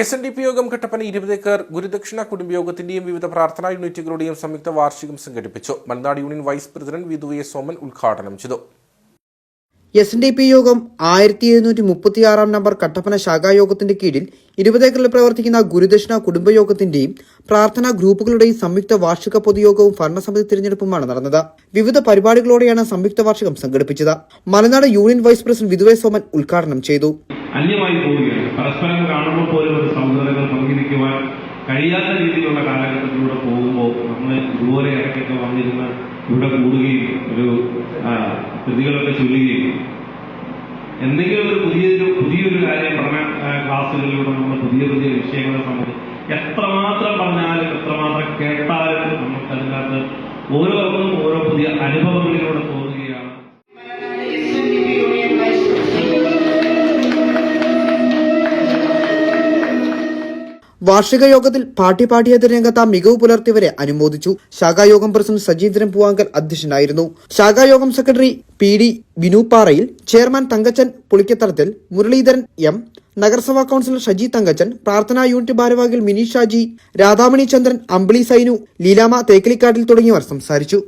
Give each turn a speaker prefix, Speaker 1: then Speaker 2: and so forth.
Speaker 1: S N D P യോഗം കട്ടപ്പന ഇരുപതേക്കർ ഗുരുദക്ഷിണ കുടുംബയോഗത്തിന്റെയും വിവിധ പ്രാർത്ഥനാ യൂണിറ്റുകളുടെയും സംയുക്ത വാർഷികം സംഘടിപ്പിച്ചു. Malanad union vice president Vidhu A Soman ഉദ്ഘാടനം ചെയ്തു.
Speaker 2: എസ് എൻ ഡി പി യോഗം ആയിരത്തി എഴുന്നൂറ്റി മുപ്പത്തിയാറാം നമ്പർ കട്ടപ്പന ശാഖായോഗത്തിന്റെ കീഴിൽ ഇരുപതേക്കറിൽ പ്രവർത്തിക്കുന്ന ഗുരുദക്ഷിണ കുടുംബയോഗത്തിന്റെയും പ്രാർത്ഥനാ ഗ്രൂപ്പുകളുടെയും സംയുക്ത വാർഷിക പൊതുയോഗവും ഭരണസമിതി തിരഞ്ഞെടുപ്പുമാണ് നടന്നത്. വിവിധ പരിപാടികളോടെയാണ് സംയുക്ത വാർഷികം സംഘടിപ്പിച്ചത്. മലനാട് യൂണിയൻ വൈസ് പ്രസിഡന്റ് വിധുവേ സോമൻ ഉദ്ഘാടനം ചെയ്തു.
Speaker 3: അന്യമായി പോവുകയാണ്. പരസ്പരം കാണുമ്പോൾ പോലും ഒരു സൗഹൃദങ്ങൾ പങ്കിരിക്കുവാൻ കഴിയാത്ത രീതിയിലുള്ള കാലഘട്ടത്തിലൂടെ പോകുമ്പോൾ നമ്മൾ ഇതുപോലെ ഇടയ്ക്കൊക്കെ വന്നിരുന്ന് ഇവിടെ കൂടുകയും ഒരു കൃതികളൊക്കെ ചൊല്ലുകയും എന്തെങ്കിലും ഒരു പുതിയൊരു പുതിയൊരു കാര്യം പഠന ക്ലാസ്സുകളിലൂടെ നമ്മൾ പുതിയ പുതിയ വിഷയങ്ങളെ സംബന്ധിച്ച് എത്രമാത്രം പറഞ്ഞാലും എത്രമാത്രം കേട്ടാലും നമുക്ക് അതിനകത്ത് ഓരോർക്കും ഓരോ പുതിയ അനുഭവങ്ങളിലൂടെ തോന്നുകയാണ്
Speaker 2: വാർഷിക യോഗത്തിൽ പാർട്ടി പാഠ്യേതര രംഗത്ത് മികവ് പുലർത്തിയവരെ അനുമോദിച്ചു. ശാഖായോഗം പ്രസിഡന്റ് സജീന്ദ്രൻ പൂവാങ്കൽ അധ്യക്ഷനായിരുന്നു. ശാഖായോഗം സെക്രട്ടറി പി ഡി വിനുപാറയിൽ ചെയർമാൻ തങ്കച്ചൻ പുളിക്കത്തറത്തിൽ മുരളീധരൻ എം നഗരസഭാ കൌൺസിലർ ഷജി തങ്കച്ചൻ പ്രാർത്ഥനാ യൂണിറ്റ് ഭാരവാഹികൾ മിനി ഷാജി രാധാമണി ചന്ദ്രൻ അമ്പിളി സൈനു ലീലാമ തേക്കലിക്കാട്ടിൽ തുടങ്ങിയവർ സംസാരിച്ചു.